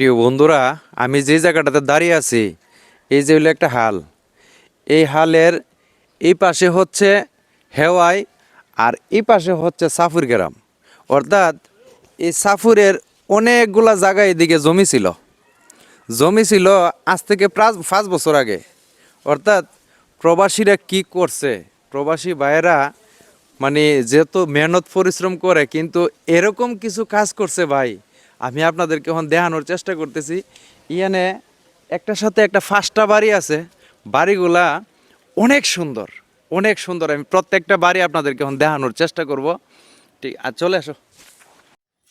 প্রিয় বন্ধুরা, আমি যে জায়গাটাতে দাঁড়িয়ে আছি, এই যে হলো একটা হাল। এই হালের এই পাশে হচ্ছে হেওয়াই আর এই পাশে হচ্ছে সাফুর গ্রাম। অর্থাৎ এই সাফুরের অনেকগুলা জায়গা এদিকে জমি ছিল। জমি ছিল আজ থেকে প্রায় পাঁচ বছর আগে। অর্থাৎ প্রবাসীরা কি করছে? প্রবাসী ভাইয়েরা মানে যেহেতু মেহনত, পরিশ্রম করে, কিন্তু এরকম কিছু কাজ করছে ভাই আমি আপনাদেরকে এখন দেখানোর চেষ্টা করতেছি। ইয়ানে একটার সাথে একটা ফাঁসটা বাড়ি আছে। বাড়িগুলা অনেক সুন্দর অনেক সুন্দর। আমি প্রত্যেকটা বাড়ি আপনাদেরকে এখন দেখানোর চেষ্টা করব। ঠিক আর চলে আসো।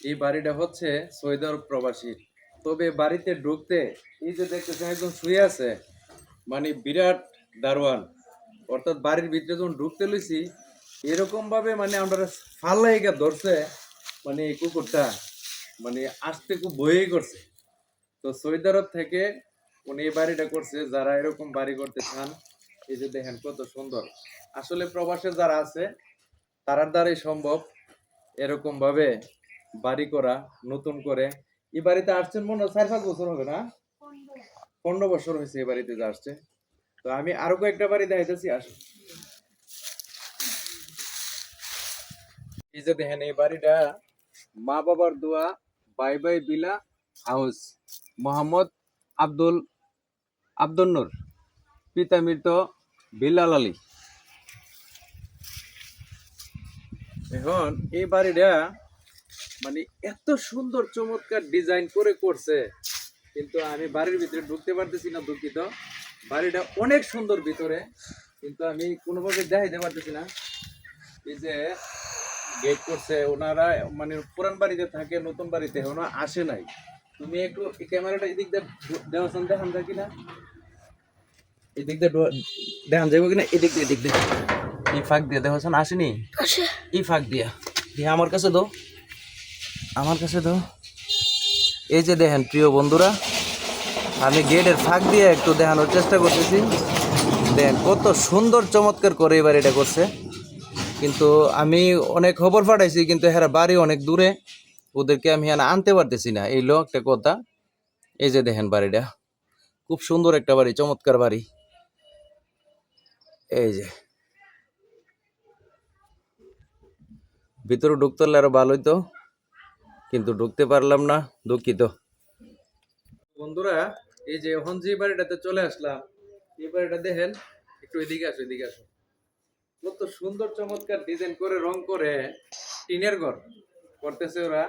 এই বাড়িটা হচ্ছে সৈয়দ আরব প্রবাসীর তবে বাড়িতে ঢুকতে এই যে দেখতেছেন, একজন শুয়ে আছে। মানে বিরাট দারোয়ান। অর্থাৎ বাড়ির ভিতরে যখন ঢুকতে লইছি, এরকমভাবে মানে আমরা ফাল্লাইগা ধরছে মানে কুকুরটা। মানে আসতে খুব ভয়ই করছে। তো সৌদি আরব থেকে উনি এই বাড়িটা করছে, যারা এরকম বাড়ি করতে চান, এই যে দেখেন কত সুন্দর। আসলে প্রবাসে যারা আছে, তারার দ্বারাই সম্ভব এরকম ভাবে বাড়ি করা, নতুন করে। এই বাড়িতে আসছেন মনে হয় চার পাঁচ বছর হবে না? পনেরো বছর হয়েছে এই বাড়িতে যে আসছে। তো আমি আরও কয়েকটা বাড়ি দেখাইতেছি, আসুন। এই যে দেখেন, এই বাড়িটা মা বাবার দোয়া বাই বাই বিলা হাউস। মোহাম্মদ আব্দুল আব্দুল নূর পিতা মৃত বিলাল আলী। এখন এই বাড়িটা মানে এত সুন্দর, চমৎকার ডিজাইন করে করছে, কিন্তু আমি বাড়ির ভিতরে ঢুকতে পারতেছি না দুঃখিত। বাড়িটা অনেক সুন্দর ভিতরে, কিন্তু আমি কোনোভাবে দেখাইতে পারতেছি না। এই যে গেট করছে ওনারা মানে পুরান বাড়িতে থাকে নতুন বাড়িতে ওনা আসে নাই। তুমি একটু ক্যামেরাটা এদিক দিয়ে দেখান যায় কিনা? এদিক দিয়ে দেখান যাব কিনা? এদিক দিয়ে এদিক দিয়ে। এই ফাঁক দিয়ে দেওয়ার আসেনি? এই ফাঁক দিয়া। দিয়ে আমার কাছে আমার কাছে এই যে দেখেন প্রিয় বন্ধুরা আমি গেটের ফাঁক দিয়ে একটু দেখানোর চেষ্টা করতেছি। দেখেন কত সুন্দর চমৎকার করে এবার এটা করছে। কিন্তু আমি অনেক খবর পাঠাইছি, কিন্তু হেরা বাড়ি অনেক দূরে। ওদেরকে আমি আনতে পারতেছি না। এই লো একটা কথা, এই যে দেখেন বাড়িটা। খুব সুন্দর একটা বাড়ি, চমৎকার বাড়ি। এই যে। ভিতরে ঢুকতে পারলে আরও ভালোই তো, কিন্তু ঢুকতে পারলাম না, দুঃখিত। বন্ধুরা, এই যে এখন যে বাড়িটাতে চলে আসলাম, এই বাড়িটা দেখেন, একটু এদিকে আসো এদিকে আসো। কত সুন্দর চমৎকার ডিজাইন করে রং করে টিনের ঘর করতেছে ওরা।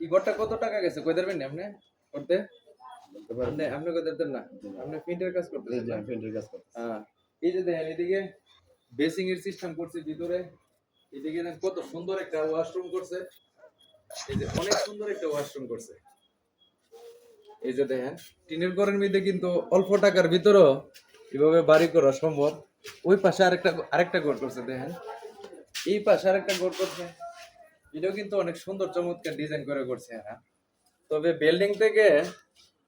এই ঘরটা কত টাকা গেছে? কই দেবেন আপনি? করতে? আপনি আপনি কই দেবেন না? আপনি প্রিন্টের কাজ করতেছেন না? হ্যাঁ। এই যে দেখেন এদিকে বেসিং এর সিস্টেম করছে ভিতরে। এদিকে দেখেন কত সুন্দর একটা ওয়াশরুম করছে। এই যে অনেক সুন্দর একটা ওয়াশরুম করছে। এই যে দেখেন টিনের ঘরের মধ্যে কিন্তু অল্প টাকার ভিতরেও এভাবে বাড়ি করা সম্ভব। ওই পাশে আরেকটা আরেকটা ঘর করছে, দেখেন। এই পাশে আরেকটা ঘর করছে। এটাও কিন্তু অনেক সুন্দর, চমৎকার ডিজাইন করে করছে এরা। তবে বিল্ডিং থেকে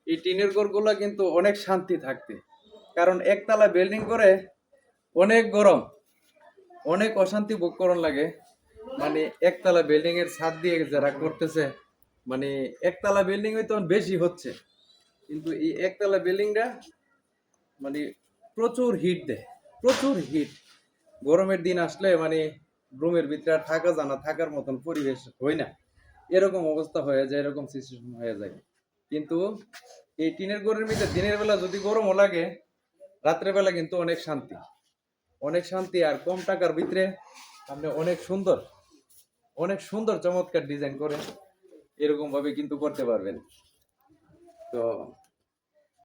এই টিনের ঘরগুলো কিন্তু অনেক শান্তি থাকতে। কারণ একতলা বিল্ডিং করে অনেক গরম, অনেক অশান্তি ভোগ করন লাগে। মানে একতলা বিল্ডিং এর ছাদ দিয়ে যারা করতেছে মানে একতলা বিল্ডিং হয়তো বেশি হচ্ছে। কিন্তু এই একতলা বিল্ডিংটা মানে প্রচুর হিট দেয়। প্রচুর হিট। গরমের দিন আসলে মানে রুমের ভিতরে আর থাকা জানা থাকার মতন পরিবেশ হয় না। এরকম অবস্থা হয়ে যায়, এরকম সিচুয়েশন হয়ে যায়। কিন্তু এই টিনের ঘরের ভিতরে দিনের বেলা যদি গরমও লাগে রাত্রের বেলা কিন্তু অনেক শান্তি। অনেক শান্তি আর কম টাকার ভিতরে আপনি অনেক সুন্দর অনেক সুন্দর চমৎকার ডিজাইন করে এরকম ভাবে কিন্তু করতে পারবেন। তো